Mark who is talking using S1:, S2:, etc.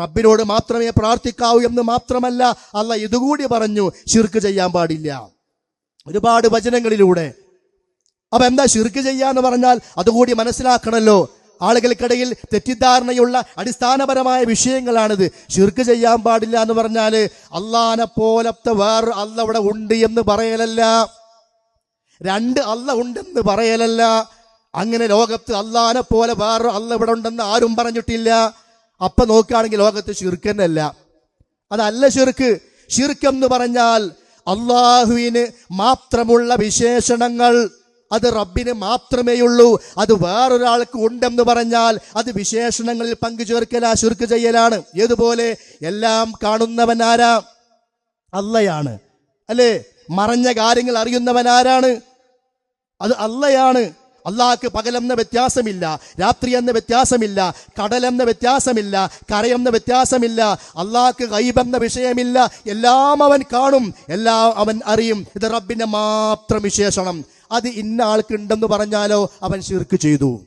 S1: റബ്ബിനോട് മാത്രമേ പ്രാർത്ഥിക്കാവൂ എന്ന് മാത്രമല്ല അല്ല ഇതുകൂടി പറഞ്ഞു ശിർക്ക് ചെയ്യാൻ പാടില്ല. ഒരുപാട് വചനങ്ങളിലൂടെ. അപ്പൊ എന്താ ശിർക്ക് ചെയ്യാന്ന് പറഞ്ഞാൽ അതുകൂടി മനസ്സിലാക്കണല്ലോ. ആളുകൾക്കിടയിൽ തെറ്റിദ്ധാരണയുള്ള അടിസ്ഥാനപരമായ വിഷയങ്ങളാണിത്. ഷിർക്ക് ചെയ്യാൻ പാടില്ല എന്ന് പറഞ്ഞാൽ അള്ളാനെ പോലത്തെ വേറെ അല്ല അവിടെ ഉണ്ട് എന്ന് പറയലല്ല. രണ്ട് അല്ല ഉണ്ടെന്ന് പറയലല്ല. അങ്ങനെ ലോകത്ത് അള്ളാനെ പോലെ വേറെ അല്ല ഇവിടെ ഉണ്ടെന്ന് ആരും പറഞ്ഞിട്ടില്ല. അപ്പൊ നോക്കുകയാണെങ്കിൽ ലോകത്ത് ഷിർക്കെന്നല്ല അതല്ല ഷിർക്ക് ഷിർക്ക് എന്ന് പറഞ്ഞാൽ അള്ളാഹുവിന് മാത്രമുള്ള വിശേഷണങ്ങൾ. അത് റബ്ബിന് മാത്രമേയുള്ളൂ. അത് വേറൊരാൾക്ക് ഉണ്ടെന്ന് പറഞ്ഞാൽ അത് വിശേഷണങ്ങളിൽ പങ്കുചേർക്കലാ ശുർക്ക് ചെയ്യലാണ്. ഏതുപോലെ? എല്ലാം കാണുന്നവൻ ആരാ? അല്ലയാണ് അല്ലേ? മറഞ്ഞ കാര്യങ്ങൾ അറിയുന്നവൻ ആരാണ്? അത് അല്ലയാണ് അള്ളാഹ്ക്ക് പകലെന്ന വ്യത്യാസമില്ല രാത്രി എന്ന വ്യത്യാസമില്ല കടലെന്ന വ്യത്യാസമില്ല കരയെന്ന വ്യത്യാസമില്ല അള്ളാഹ്ക്ക് ഗൈബെന്ന വിഷയമില്ല എല്ലാം അവൻ കാണും എല്ലാം അവൻ അറിയും. ഇത് റബ്ബിന്റെ മാത്രം വിശേഷണം. അത് ഇന്ന ആൾക്കുണ്ടെന്ന് പറഞ്ഞാലോ അവൻ ശിർക്ക് ചെയ്തു.